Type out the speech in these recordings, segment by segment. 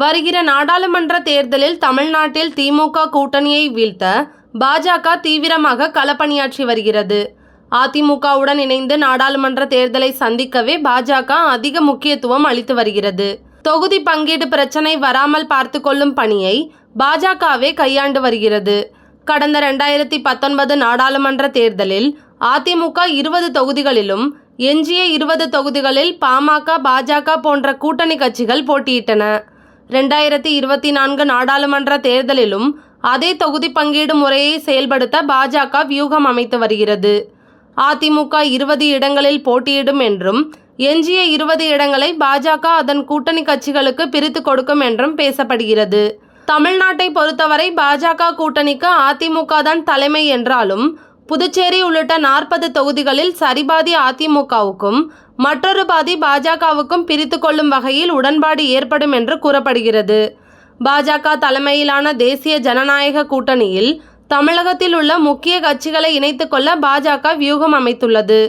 வருகிற நாடாளுமன்ற தேர்தலில் தமிழ்நாட்டில் திமுக கூட்டணியை வீழ்த்த பாஜக தீவிரமாக களப்பணியாற்றி வருகிறது. அதிமுகவுடன் இணைந்து நாடாளுமன்ற தேர்தலை சந்திக்கவே பாஜக அதிக முக்கியத்துவம் அளித்து வருகிறது. தொகுதி பங்கீடு பிரச்சனை வராமல் பார்த்து கொள்ளும் பணியை பாஜகவே கையாண்டு வருகிறது. கடந்த ரெண்டாயிரத்தி பத்தொன்பது நாடாளுமன்ற தேர்தலில் அதிமுக இருபது தொகுதிகளிலும் எஞ்சிய இருபது தொகுதிகளில் பாமக பாஜக போன்ற கூட்டணி கட்சிகள் போட்டியிட்டன. ரெண்டாயிரத்தி இருபத்தி நான்கு நாடாளுமன்ற தேர்தலிலும் அதே தொகுதி பங்கீடு முறையை செயல்படுத்த பாஜக வியூகம் அமைத்து வருகிறது. அதிமுக இருபது இடங்களில் போட்டியிடும் என்றும் எஞ்சிய இருபது இடங்களை பாஜக அதன் கூட்டணி கட்சிகளுக்கு பிரித்து கொடுக்கும் என்றும் பேசப்படுகிறது. தமிழ்நாட்டை பொறுத்தவரை பாஜக கூட்டணிக்கு அதிமுக தான் தலைமை என்றாலும் புதுச்சேரி உள்ளிட்ட நாற்பது தொகுதிகளில் சரிபாதி அதிமுகவுக்கும் மற்றொரு பாதி பாஜகவுக்கும் பிரித்து கொள்ளும் வகையில் உடன்பாடு ஏற்படும் என்று கூறப்படுகிறது. பாஜக தலைமையிலான தேசிய ஜனநாயக கூட்டணியில் தமிழகத்தில் உள்ள முக்கிய கட்சிகளை இணைத்துக் கொள்ள பாஜக வியூகம் அமைத்துள்ளது.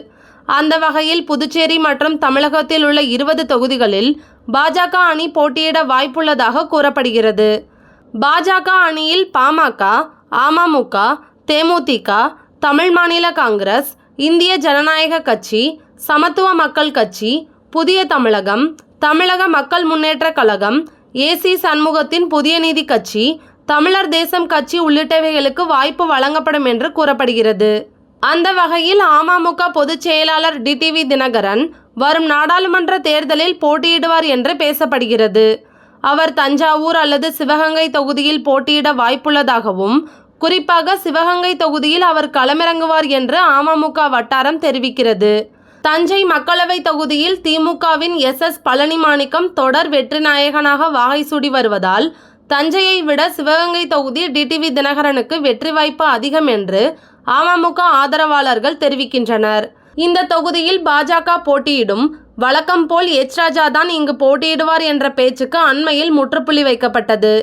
அந்த வகையில் புதுச்சேரி மற்றும் தமிழகத்தில் உள்ள இருபது தொகுதிகளில் பாஜக அணி போட்டியிட வாய்ப்புள்ளதாக கூறப்படுகிறது. பாஜக அணியில் பாமக அமமுக தேமுதிக தமிழ் மாநில காங்கிரஸ் இந்திய ஜனநாயக கட்சி சமத்துவ மக்கள் கட்சி புதிய தமிழகம் தமிழக மக்கள் முன்னேற்ற கழகம் ஏசி சண்முகத்தின் புதிய நீதி கட்சி தமிழர் தேசம் கட்சி உள்ளிட்டவைகளுக்கு வாய்ப்பு வழங்கப்படும் என்று கூறப்படுகிறது. அந்த வகையில் அமமுக பொதுச் செயலாளர் டிடிவி தினகரன் வரும் நாடாளுமன்ற தேர்தலில் போட்டியிடுவார் என்று பேசப்படுகிறது. அவர் தஞ்சாவூர் அல்லது சிவகங்கை தொகுதியில் போட்டியிட வாய்ப்புள்ளதாகவும் குறிப்பாக சிவகங்கை தொகுதியில் அவர் களமிறங்குவார் என்று அமமுக வட்டாரம் தெரிவிக்கிறது. தஞ்சை மக்களவை தொகுதியில் திமுகவின் எஸ். எஸ். பழனிமாணிக்கம் தொடர் வெற்றி நாயகனாக வாகை சூடி வருவதால் தஞ்சையை விட சிவகங்கை தொகுதி டிடிவி தினகரனுக்கு வெற்றி வாய்ப்பு அதிகம் என்று அமமுக ஆதரவாளர்கள் தெரிவிக்கின்றனர். இந்த தொகுதியில் பாஜக போட்டியிடும் வழக்கம் போல் எச். ராஜா தான் இங்கு போட்டியிடுவார் என்ற பேச்சுக்கு அண்மையில் முற்றுப்புள்ளி வைக்கப்பட்டது.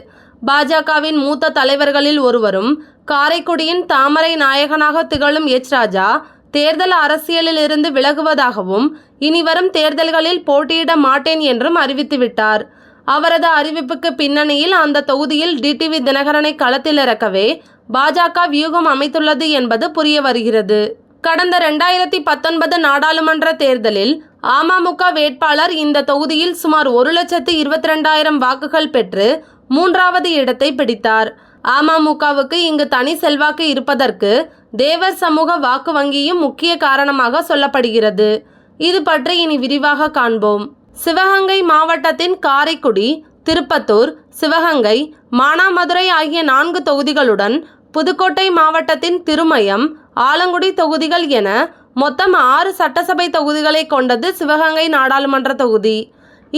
பாஜகவின் மூத்த தலைவர்களில் ஒருவரும் காரைக்குடியின் தாமரை நாயகனாக திகழும் எச். ராஜா தேர்தல் அரசியலில் இருந்து விலகுவதாகவும் இனிவரும் தேர்தல்களில் போட்டியிட மாட்டேன் என்றும் அறிவித்துவிட்டார் அவரது அறிவிப்புக்கு பின்னணியில் அந்த தொகுதியில் டிடிவி தினகரனை களத்தில் இறக்கவே பாஜக வியூகம் அமைத்துள்ளது என்பது புரிய வருகிறது. கடந்த ரெண்டாயிரத்தி பத்தொன்பது நாடாளுமன்ற தேர்தலில் அமமுக வேட்பாளர் இந்த தொகுதியில் சுமார் ஒரு லட்சத்து இருபத்தி ரெண்டாயிரம் வாக்குகள் பெற்று மூன்றாவது இடத்தை பிடித்தார். அமமுகவுக்கு இங்கு தனி செல்வாக்கு இருப்பதற்கு தேவர் சமூக வாக்கு வங்கியும் முக்கிய காரணமாக சொல்லப்படுகிறது. இது பற்றி இனி விரிவாக காண்போம். சிவகங்கை மாவட்டத்தின் காரைக்குடி திருப்பத்தூர் சிவகங்கை மானாமதுரை ஆகிய நான்கு தொகுதிகளுடன் புதுக்கோட்டை மாவட்டத்தின் திருமயம் ஆலங்குடி தொகுதிகள் என மொத்தம் ஆறு சட்டசபை தொகுதிகளை கொண்டது சிவகங்கை நாடாளுமன்ற தொகுதி.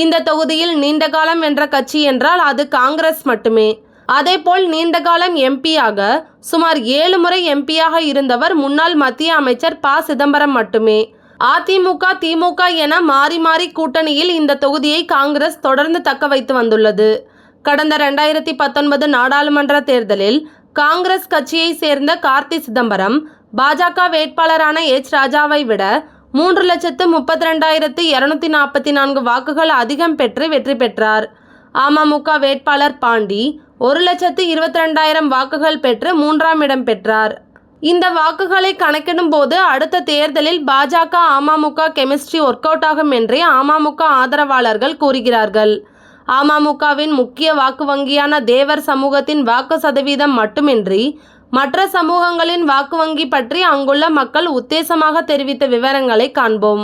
இந்த தொகுதியில் நீண்ட காலம் என்ற கட்சி என்றால் அது காங்கிரஸ் மட்டுமே. அதேபோல் நீண்ட காலம் எம்பியாக சுமார் ஏழு முறை எம்பியாக இருந்தவர் முன்னாள் மத்திய அமைச்சர் ப. சிதம்பரம் மட்டுமே. அதிமுக திமுக என மாறி மாறி கூட்டணியில் இந்த தொகுதியை காங்கிரஸ் தொடர்ந்து தக்க வைத்து வந்துள்ளது. கடந்த ரெண்டாயிரத்தி பத்தொன்பது நாடாளுமன்ற தேர்தலில் காங்கிரஸ் கட்சியை சேர்ந்த கார்த்தி சிதம்பரம் பாஜக வேட்பாளரான எச். ராஜாவை விட மூன்று லட்சத்து முப்பத்தி ரெண்டாயிரத்து இருநூத்தி நாற்பத்தி நான்கு வாக்குகள் அதிகம் பெற்று வெற்றி பெற்றார். அமமுக வேட்பாளர் பாண்டி ஒரு லட்சத்து இருபத்தி ரெண்டாயிரம் வாக்குகள் பெற்று மூன்றாம் இடம் பெற்றார். இந்த வாக்குகளை கணக்கிடும் போது அடுத்த தேர்தலில் பாஜக அமமுக கெமிஸ்ட்ரி ஒர்க் அவுட் ஆகும் என்றே அமமுக ஆதரவாளர்கள் கூறுகிறார்கள். அமமுகவின் முக்கிய வாக்கு வங்கியான தேவர் சமூகத்தின் வாக்கு சதவீதம் மட்டுமின்றி மற்ற சமூகங்களின் வாக்கு வங்கி பற்றி அங்குள்ள மக்கள் உத்தேசமாக தெரிவித்த விவரங்களை காண்போம்.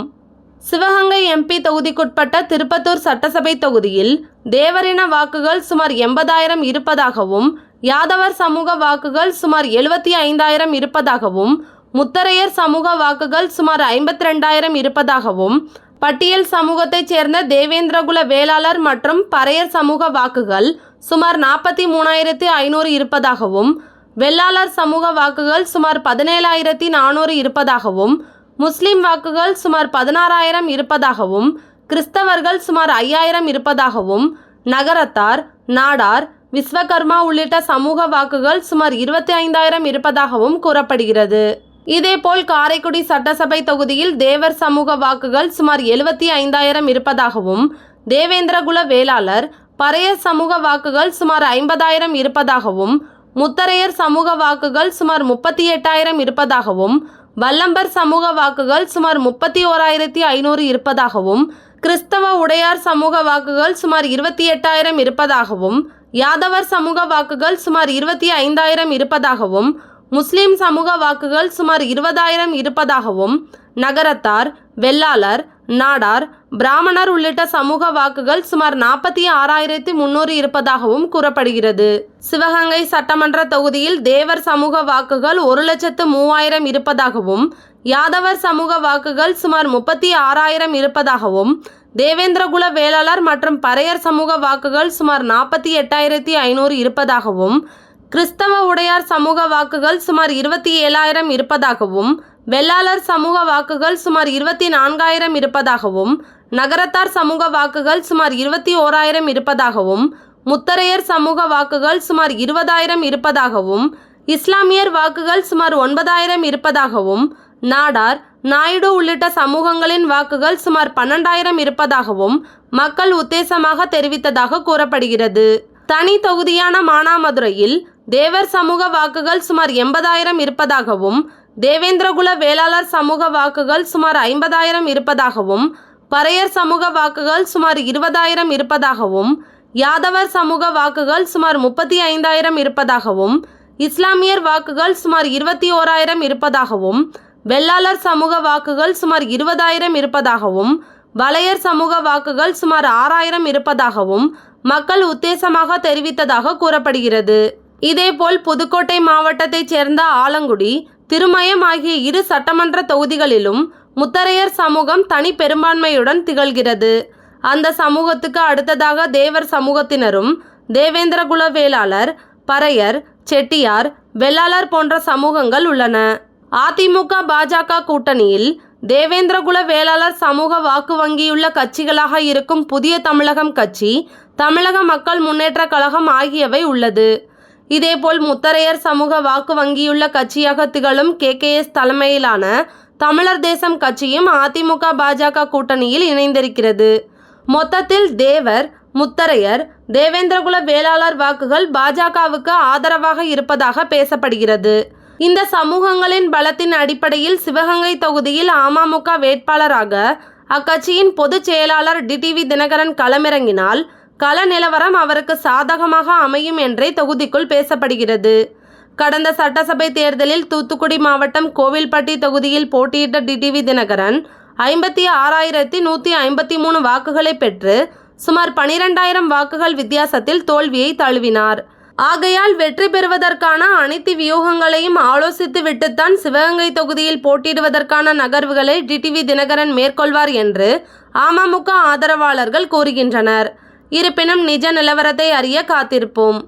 சிவகங்கை எம்பி தொகுதிக்குட்பட்ட திருப்பத்தூர் சட்டசபை தொகுதியில் தேவரின வாக்குகள் சுமார் எண்பதாயிரம் இருப்பதாகவும் யாதவர் சமூக வாக்குகள் சுமார் எழுபத்தி ஐந்தாயிரம் இருப்பதாகவும் முத்தரையர் சமூக வாக்குகள் சுமார் ஐம்பத்தி ரெண்டாயிரம் இருப்பதாகவும் பட்டியல் சமூகத்தைச் சேர்ந்த தேவேந்திரகுல வேளாளர் மற்றும் பறையர் சமூக வாக்குகள் சுமார் நாற்பத்தி மூணாயிரத்தி ஐநூறு இருப்பதாகவும் வெள்ளாளர் சமூக வாக்குகள் சுமார் பதினேழாயிரத்தி நானூறு இருப்பதாகவும் முஸ்லிம் வாக்குகள் சுமார் பதினாறாயிரம் இருப்பதாகவும் கிறிஸ்தவர்கள் சுமார் ஐயாயிரம் இருப்பதாகவும் நகரத்தார் நாடார் விஸ்வகர்மா உள்ளிட்ட சமூக வாக்குகள் சுமார் இருபத்தி ஐந்தாயிரம் இருப்பதாகவும் கூறப்படுகிறது. இதேபோல் காரைக்குடி சட்டசபை தொகுதியில் தேவர் சமூக வாக்குகள் சுமார் எழுபத்தி ஐந்தாயிரம் இருப்பதாகவும் தேவேந்திரகுல வேளாளர் பறையர் சமூக வாக்குகள் சுமார் ஐம்பதாயிரம் இருப்பதாகவும் முத்தரையர் சமூக வாக்குகள் சுமார் முப்பத்தி எட்டாயிரம் இருப்பதாகவும் வல்லம்பர் சமூக வாக்குகள் சுமார் முப்பத்தி ஓராயிரத்தி ஐநூறு இருப்பதாகவும் கிறிஸ்தவ உடையார் சமூக வாக்குகள் சுமார் இருபத்தி எட்டாயிரம் இருப்பதாகவும் யாதவர் சமூக வாக்குகள் சுமார் இருபத்தி ஐந்தாயிரம் இருப்பதாகவும் முஸ்லிம் சமூக வாக்குகள் சுமார் இருபதாயிரம் இருப்பதாகவும் நகரத்தார் வெள்ளாளர் நாடார் பிராமணர் உள்ளிட்ட சமூக வாக்குகள் சுமார் நாற்பத்தி ஆறாயிரத்தி முன்னூறு இருப்பதாகவும் கூறப்படுகிறது. சிவகங்கை சட்டமன்ற தொகுதியில் தேவர் சமூக வாக்குகள் ஒரு லட்சத்து மூவாயிரம் இருப்பதாகவும் யாதவர் சமூக வாக்குகள் சுமார் முப்பத்தி ஆறாயிரம் இருப்பதாகவும் தேவேந்திரகுல வேளாளர் மற்றும் பறையர் சமூக வாக்குகள் சுமார் நாற்பத்தி எட்டாயிரத்தி ஐநூறு இருப்பதாகவும் கிறிஸ்தவ உடையார் சமூக வாக்குகள் சுமார் இருபத்தி ஏழாயிரம் இருப்பதாகவும் வெள்ளாளர் சமூக வாக்குகள் சுமார் இருபத்தி நான்காயிரம் இருப்பதாகவும் நகரத்தார் சமூக வாக்குகள் சுமார் இருபத்தி ஓராயிரம் இருப்பதாகவும் முத்தரையர் சமூக வாக்குகள் சுமார் இருபதாயிரம் இருப்பதாகவும் இஸ்லாமியர் வாக்குகள் சுமார் ஒன்பதாயிரம் இருப்பதாகவும் நாடார் நாயுடு உள்ளிட்ட சமூகங்களின் வாக்குகள் சுமார் பன்னெண்டாயிரம் இருப்பதாகவும் மக்கள் உத்தேசமாக தெரிவித்ததாக கூறப்படுகிறது. தனி தொகுதியான மானாமதுரையில் தேவர் சமூக வாக்குகள் சுமார் எண்பதாயிரம் இருப்பதாகவும் தேவேந்திரகுல வேளாளர் சமூக வாக்குகள் சுமார் ஐம்பதாயிரம் இருப்பதாகவும் பறையர் சமூக வாக்குகள் சுமார் இருபதாயிரம் இருப்பதாகவும் யாதவர் சமூக வாக்குகள் சுமார் முப்பத்தி ஐந்தாயிரம் இருப்பதாகவும் இஸ்லாமியர் வாக்குகள் சுமார் இருபத்தி ஓராயிரம் இருப்பதாகவும் வெள்ளாளர் சமூக வாக்குகள் சுமார் இருபதாயிரம் இருப்பதாகவும் வலையர் சமூக வாக்குகள் சுமார் ஆறாயிரம் இருப்பதாகவும் மக்கள் உத்தேசமாக தெரிவித்ததாக கூறப்படுகிறது. இதேபோல் புதுக்கோட்டை மாவட்டத்தைச் சேர்ந்த ஆலங்குடி திருமயம் ஆகிய இரு சட்டமன்ற தொகுதிகளிலும் முத்தரையர் சமூகம் தனி பெரும்பான்மையுடன் திகழ்கிறது. அந்த சமூகத்துக்கு அடுத்ததாக தேவர் சமூகத்தினரும் தேவேந்திரகுல வேளாளர் பறையர் செட்டியார் வெள்ளாளர் போன்ற சமூகங்கள் உள்ளன. அதிமுக பாஜக கூட்டணியில் தேவேந்திரகுல வேளாளர் சமூக வாக்கு வங்கியுள்ள கட்சிகளாக இருக்கும் புதிய தமிழகம் கட்சி தமிழக மக்கள் முன்னேற்றக் கழகம் ஆகியவை உள்ளது. இதேபோல் முத்தரையர் சமூக வாக்கு வங்கியுள்ள கட்சியாக திகழும் கேகேஎஸ் தலைமையிலான தமிழர் தேசம் கட்சியும் அதிமுக பாஜக கூட்டணியில் இணைந்திருக்கிறது. மொத்தத்தில் தேவர் முத்தரையர் தேவேந்திரகுல வேளாளர் வாக்குகள் பாஜகவுக்கு ஆதரவாக இருப்பதாக பேசப்படுகிறது. இந்த சமூகங்களின் பலத்தின் அடிப்படையில் சிவகங்கை தொகுதியில் அமமுக வேட்பாளராக அக்கட்சியின் பொதுச் செயலாளர் டிடிவி தினகரன் களமிறங்கினால் கள நிலவரம் அவருக்கு சாதகமாக அமையும் என்றே தொகுதிக்குள் பேசப்படுகிறது. கடந்த சட்டசபை தேர்தலில் தூத்துக்குடி மாவட்டம் கோவில்பட்டி தொகுதியில் போட்டியிட்ட டிடிவி தினகரன் ஐம்பத்தி ஆறாயிரத்தி நூற்றி ஐம்பத்தி மூணு வாக்குகளை பெற்று சுமார் பனிரெண்டாயிரம் வாக்குகள் வித்தியாசத்தில் தோல்வியை தழுவினார். ஆகையால் வெற்றி பெறுவதற்கான அனைத்து வியூகங்களையும் ஆலோசித்து விட்டுத்தான் சிவகங்கை தொகுதியில் போட்டியிடுவதற்கான நகர்வுகளை டிடிவி தினகரன் மேற்கொள்வார் என்று அமமுக ஆதரவாளர்கள் கூறுகின்றனர். இருப்பினும் நிஜ நிலவரத்தை அறிய காத்திருப்போம்.